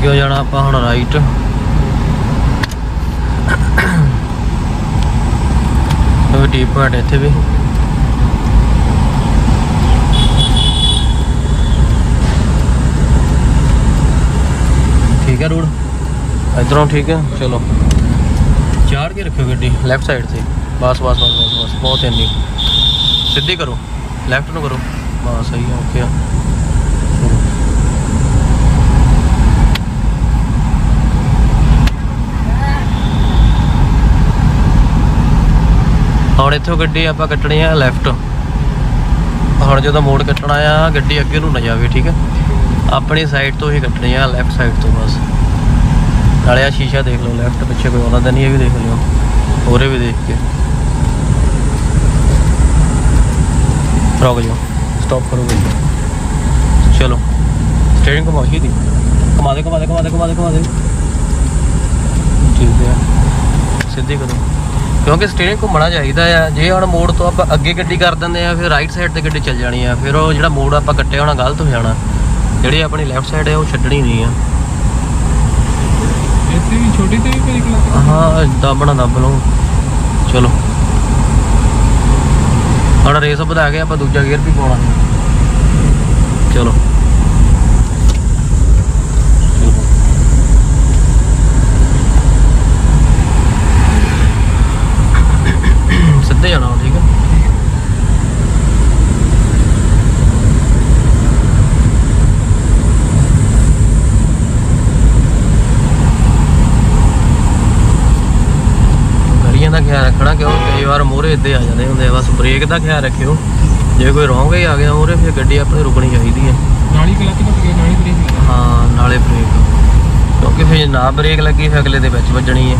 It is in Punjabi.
ਅੱਗੇ ਜਾਣਾ ਆਪਾਂ ਹੁਣ ਰਾਈਟ ਉਹ ਡੀਪ ਪੁਆਇੰਟ ਇੱਥੇ ਵੀ। ਠੀਕ ਹੈ ਰੋਡ ਇਧਰੋਂ ਠੀਕ ਹੈ ਚਲੋ। ਚਾੜ ਕੇ ਰੱਖਿਓ ਗੱਡੀ ਲੈਫਟ ਸਾਈਡ ਤੇ। ਬਸ ਬਸ ਬਸ ਬਸ ਬਸ, ਬਹੁਤ ਇੰਨੀ। ਸਿੱਧੀ ਕਰੋ ਲੈਫਟ ਨੂੰ ਕਰੋ। ਬਸ, ਸਹੀ ਹੈ ਓਕੇ ਆ। ਹੁਣ ਇੱਥੋਂ ਗੱਡੀ ਆਪਾਂ ਕੱਟਣੀ ਆ ਲੈਫਟ ਹੁਣ ਜਦੋਂ ਮੋੜ ਕੱਟਣਾ ਆ, ਗੱਡੀ ਅੱਗੇ ਨੂੰ ਨਾ ਜਾਵੇ, ਠੀਕ ਹੈ ਆਪਣੀ ਸਾਈਡ ਤੋਂ ਹੀ ਕੱਟਣੀ ਆ ਲੈਫਟ ਸਾਈਡ ਤੋਂ ਬਸ। ਨਾਲੇ ਆ ਸ਼ੀਸ਼ਾ ਦੇਖ ਲਓ ਲੈਫਟ ਪਿੱਛੇ ਕੋਈ ਆਉਂਦਾ ਤਾਂ ਨਹੀਂ, ਇਹ ਵੀ ਦੇਖ ਲਿਓ। ਹੋਰੇ ਵੀ ਦੇਖ ਕੇ। ਰੁਕ ਜਾਓ ਸਟਾਪ ਕਰੋ ਗੱਡੀ। ਚਲੋ ਸਟੀਅਰਿੰਗ ਘੁਮਾਓ ਹੀ ਦੀ। ਘੁਮਾ ਦੇ ਘੁਮਾ ਦੇ ਘੁਮਾ ਦੇ ਘੁਮਾ ਦੇ ਘੁਮਾ ਦੇ। ਠੀਕ ਹੈ ਸਿੱਧੀ ਕਰੋ। ਕਿਉਂਕਿ ਸਟੀਅਰਿੰਗ ਘੁੰਮਣਾ ਚਾਹੀਦਾ ਆ। ਜੇ ਹੁਣ ਮੋੜ ਤੋਂ ਆਪਾਂ ਅੱਗੇ ਗੱਡੀ ਕਰ ਦਿੰਦੇ ਆ ਫਿਰ ਰਾਈਟ ਸਾਈਡ ਤੇ ਗੱਡੀ ਚੱਲ ਜਾਣੀ ਆ। ਫਿਰ ਉਹ ਜਿਹੜਾ ਮੋੜ ਆਪਾਂ ਕੱਟਿਆ ਹੋਣਾ ਗਲਤ ਹੋ ਜਾਣਾ। ਜਿਹੜੀ ਆਪਣੀ ਲੈਫਟ ਸਾਈਡ ਹੈ ਉਹ ਛੱਡਣੀ ਨਹੀਂ ਆ। ਇੱਥੇ ਵੀ ਛੋਟੀ ਤੇ ਵੀ ਕੋਈ ਕਲੱਚ ਹਾਂ ਦੱਬਣਾ ਦੱਬ ਲਓ ਚਲੋ। ਹੁਣ ਰੇਸ ਵਧਾ ਕੇ ਆਪਾਂ ਦੂਜਾ ਗੇਅਰ ਵੀ ਪਾਉਣਾ। ਚਲੋ ਸਿੱਧੇ ਜਾਣਾ ਹੁਣ, ਠੀਕ ਹੈ ਦਾ ਖਿਆਲ ਰੱਖਣਾ ਕਿਉਂਕਿ ਕਈ ਵਾਰ ਮੋਹਰੇ ਇੱਦੇ ਆ ਜਾਂਦੇ ਹੁੰਦੇ ਆ ਬਸ ਬ੍ਰੇਕ ਦਾ ਖਿਆਲ ਰੱਖਿਓ। ਜੇ ਕੋਈ ਰੋਂਗ ਹੀ ਆ ਗਿਆ ਮੋਹਰੇ ਫਿਰ ਗੱਡੀ ਆਪਣੀ ਰੁਕਣੀ ਚਾਹੀਦੀ ਹੈ। ਨਾਲੀ ਕਲੱਚ ਟੁੱਟ ਗਿਆ ਨਾਲੀ ਬ੍ਰੇਕ ਹਾਂ ਨਾਲੇ ਬ੍ਰੇਕ ਕਿਉਂਕਿ ਫਿਰ ਨਾ ਬ੍ਰੇਕ ਲੱਗੀ ਫਿਰ ਅਗਲੇ ਦੇ ਵਿੱਚ ਵੱਜਣੀ ਹੈ।